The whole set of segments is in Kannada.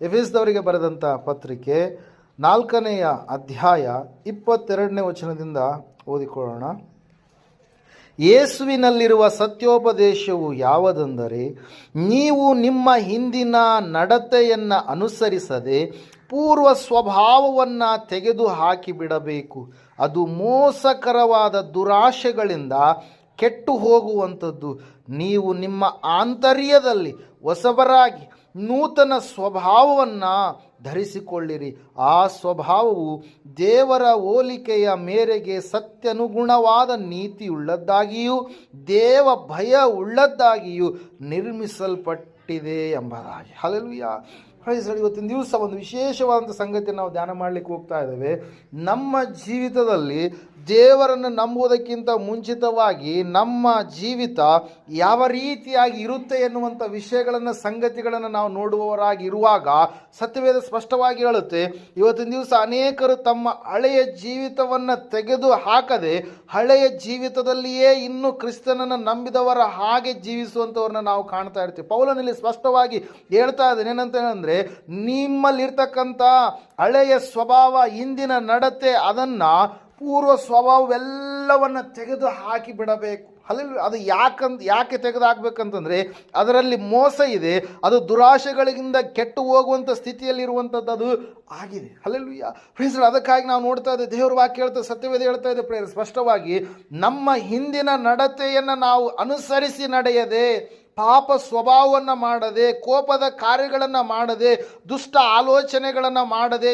ಎಫೆಸ್ದವರಿಗೆ ಬರೆದಂಥ ಪತ್ರಿಕೆ ನಾಲ್ಕನೆಯ ಅಧ್ಯಾಯ ಇಪ್ಪತ್ತೆರಡನೇ ವಚನದಿಂದ ಓದಿಕೊಳ್ಳೋಣ. ಯೇಸುವಿನಲ್ಲಿರುವ ಸತ್ಯೋಪದೇಶವು ಯಾವುದೆಂದರೆ, ನೀವು ನಿಮ್ಮ ಹಿಂದಿನ ನಡತೆಯನ್ನು ಅನುಸರಿಸದೆ ಪೂರ್ವ ಸ್ವಭಾವವನ್ನು ತೆಗೆದು ಹಾಕಿಬಿಡಬೇಕು ಅದು ಮೋಸಕರವಾದ ದುರಾಶೆಗಳಿಂದ ಕೆಟ್ಟು ಹೋಗುವಂಥದ್ದು ನೀವು ನಿಮ್ಮ ಆಂತರ್ಯದಲ್ಲಿ ಹೊಸಬರಾಗಿ ನೂತನ ಸ್ವಭಾವವನ್ನು ಧರಿಸಿಕೊಳ್ಳಿರಿ. ಆ ಸ್ವಭಾವವು ದೇವರ ಹೋಲಿಕೆಯ ಮೇರೆಗೆ ಸತ್ಯನುಗುಣವಾದ ನೀತಿಯುಳ್ಳದ್ದಾಗಿಯೂ, ದೇವ ಭಯ ಉಳ್ಳದ್ದಾಗಿಯೂ ನಿರ್ಮಿಸಲ್ಪಟ್ಟಿದೆ ಎಂಬುದಾಗಿ ಪ್ರೈಸಲ್ಲಿ ಇವತ್ತಿನ ದಿವಸ ಒಂದು ವಿಶೇಷವಾದಂಥ ಸಂಗತಿ ನಾವು ಧ್ಯಾನ ಮಾಡಲಿಕ್ಕೆ ಹೋಗ್ತಾ ಇದ್ದೇವೆ. ನಮ್ಮ ಜೀವಿತದಲ್ಲಿ ದೇವರನ್ನು ನಂಬುವುದಕ್ಕಿಂತ ಮುಂಚಿತವಾಗಿ ನಮ್ಮ ಜೀವಿತ ಯಾವ ರೀತಿಯಾಗಿ ಇರುತ್ತೆ ಎನ್ನುವಂಥ ವಿಷಯಗಳನ್ನು, ಸಂಗತಿಗಳನ್ನು ನಾವು ನೋಡುವವರಾಗಿರುವಾಗ ಸತ್ಯವೇದ ಸ್ಪಷ್ಟವಾಗಿ ಹೇಳುತ್ತೆ, ಇವತ್ತಿನ ದಿವಸ ಅನೇಕರು ತಮ್ಮ ಹಳೆಯ ಜೀವಿತವನ್ನು ತೆಗೆದು ಹಾಕದೆ ಹಳೆಯ ಜೀವಿತದಲ್ಲಿಯೇ ಇನ್ನೂ ಕ್ರಿಸ್ತನನ್ನು ನಂಬಿದವರ ಹಾಗೆ ಜೀವಿಸುವಂಥವ್ರನ್ನ ನಾವು ಕಾಣ್ತಾ ಇರ್ತೀವಿ. ಪೌಲನಲ್ಲಿ ಸ್ಪಷ್ಟವಾಗಿ ಹೇಳ್ತಾ ಇದ್ದೇನೆ ಏನಂತ ಹೇಳಂದ್ರೆ ನಿಮ್ಮಲ್ಲಿರ್ತಕ್ಕಂಥ ಹಳೆಯ ಸ್ವಭಾವ ಇಂದಿನ ನಡತೆ ಅದನ್ನು ಪೂರ್ವ ಸ್ವಭಾವವೆಲ್ಲವನ್ನು ತೆಗೆದು ಹಾಕಿ ಬಿಡಬೇಕು. ಅಲ್ಲಿ ಅದು ಯಾಕಂತ ಯಾಕೆ ತೆಗೆದು ಹಾಕ್ಬೇಕಂತಂದರೆ ಅದರಲ್ಲಿ ಮೋಸ ಇದೆ. ಅದು ದುರಾಶೆಗಳಿಂದ ಕೆಟ್ಟು ಹೋಗುವಂಥ ಸ್ಥಿತಿಯಲ್ಲಿರುವಂಥದ್ದು ಅದು ಆಗಿದೆ. ಅಲ್ಲಿ ಫ್ರೆಂಡ್ಸ್ ಅದಕ್ಕಾಗಿ ನಾವು ನೋಡ್ತಾ ಇದ್ದೆ, ದೇವ್ರ ವಾಕ್ಯ ಹೇಳ್ತಾ ಸತ್ಯವೇದ ಹೇಳ್ತಾ ಇದೆ ಪ್ರೇರ ಸ್ಪಷ್ಟವಾಗಿ ನಮ್ಮ ಹಿಂದಿನ ನಡತೆಯನ್ನು ನಾವು ಅನುಸರಿಸಿ ನಡೆಯದೆ, ಪಾಪ ಸ್ವಭಾವವನ್ನು ಮಾಡದೆ, ಕೋಪದ ಕಾರ್ಯಗಳನ್ನು ಮಾಡದೆ, ದುಷ್ಟ ಆಲೋಚನೆಗಳನ್ನು ಮಾಡದೆ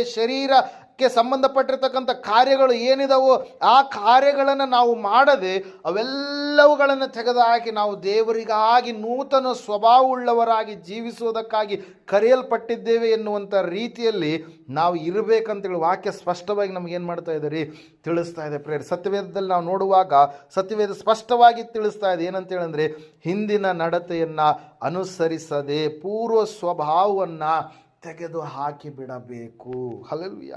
ಶರೀರಕ್ಕೆ ಸಂಬಂಧಪಟ್ಟಿರ್ತಕ್ಕಂಥ ಕಾರ್ಯಗಳು ಏನಿದಾವೋ ಆ ಕಾರ್ಯಗಳನ್ನು ನಾವು ಮಾಡದೆ ಅವೆಲ್ಲವುಗಳನ್ನು ತೆಗೆದುಹಾಕಿ ನಾವು ದೇವರಿಗಾಗಿ ನೂತನ ಸ್ವಭಾವವುಳ್ಳವರಾಗಿ ಜೀವಿಸುವುದಕ್ಕಾಗಿ ಕರೆಯಲ್ಪಟ್ಟಿದ್ದೇವೆ ಎನ್ನುವಂಥ ರೀತಿಯಲ್ಲಿ ನಾವು ಇರಬೇಕಂತೇಳಿ ವಾಕ್ಯ ಸ್ಪಷ್ಟವಾಗಿ ನಮ್ಗೆ ಏನು ಮಾಡ್ತಾ ಇದೆ ರೀ? ತಿಳಿಸ್ತಾ ಇದೆ. ಪ್ರೇರ್ ಸತ್ಯವೇದದಲ್ಲಿ ನಾವು ನೋಡುವಾಗ ಸತ್ಯವೇದ ಸ್ಪಷ್ಟವಾಗಿ ತಿಳಿಸ್ತಾ ಇದೆ. ಏನಂತೇಳಂದರೆ, ಹಿಂದಿನ ನಡತೆಯನ್ನು ಅನುಸರಿಸದೆ ಪೂರ್ವ ಸ್ವಭಾವವನ್ನು ತೆಗೆದು ಹಾಕಿ ಬಿಡಬೇಕು. ಹಲಲ್ವಿಯ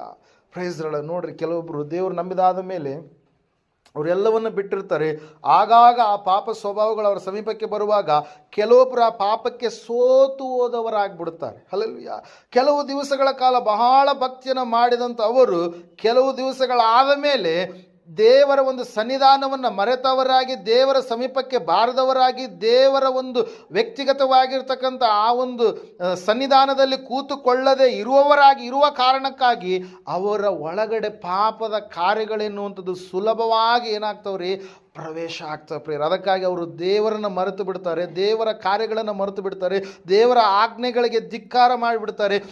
ಪ್ರೈಸ್ಗಳ ನೋಡ್ರಿ ಕೆಲವೊಬ್ಬರು ದೇವರು ನಂಬಿದಾದ ಮೇಲೆ ಅವರೆಲ್ಲವನ್ನು ಬಿಟ್ಟಿರ್ತಾರೆ. ಆಗಾಗ ಆ ಪಾಪ ಸ್ವಭಾವಗಳು ಅವರ ಸಮೀಪಕ್ಕೆ ಬರುವಾಗ ಕೆಲವೊಬ್ಬರು ಆ ಪಾಪಕ್ಕೆ ಸೋತು ಹೋದವರಾಗ್ಬಿಡ್ತಾರೆ. ಹಲಲ್ವಿಯ ಕೆಲವು ದಿವಸಗಳ ಕಾಲ ಬಹಳ ಭಕ್ತಿಯನ್ನು ಮಾಡಿದಂಥ ಅವರು ಕೆಲವು ದಿವಸಗಳಾದ ಮೇಲೆ ದೇವರ ಒಂದು ಸನ್ನಿಧಾನವನ್ನು ಮರೆತವರಾಗಿ, ದೇವರ ಸಮೀಪಕ್ಕೆ ಬಾರದವರಾಗಿ, ದೇವರ ಒಂದು ವ್ಯಕ್ತಿಗತವಾಗಿರ್ತಕ್ಕಂಥ ಆ ಒಂದು ಸನ್ನಿಧಾನದಲ್ಲಿ ಕೂತುಕೊಳ್ಳದೆ ಇರುವವರಾಗಿ, ಇರುವ ಕಾರಣಕ್ಕಾಗಿ ಅವರ ಒಳಗಡೆ ಪಾಪದ ಕಾರ್ಯಗಳೆನ್ನುವಂಥದ್ದು ಸುಲಭವಾಗಿ ಏನಾಗ್ತವ್ರಿ? ಪ್ರವೇಶ ಆಗ್ತವೆ ಪ್ರಿಯರು. ಅದಕ್ಕಾಗಿ ಅವರು ದೇವರನ್ನು ಮರೆತು ಬಿಡ್ತಾರೆ, ದೇವರ ಕಾರ್ಯಗಳನ್ನು ಮರೆತು ಬಿಡ್ತಾರೆ, ದೇವರ ಆಜ್ಞೆಗಳಿಗೆ ಧಿಕ್ಕಾರ ಮಾಡಿಬಿಡ್ತಾರೆ.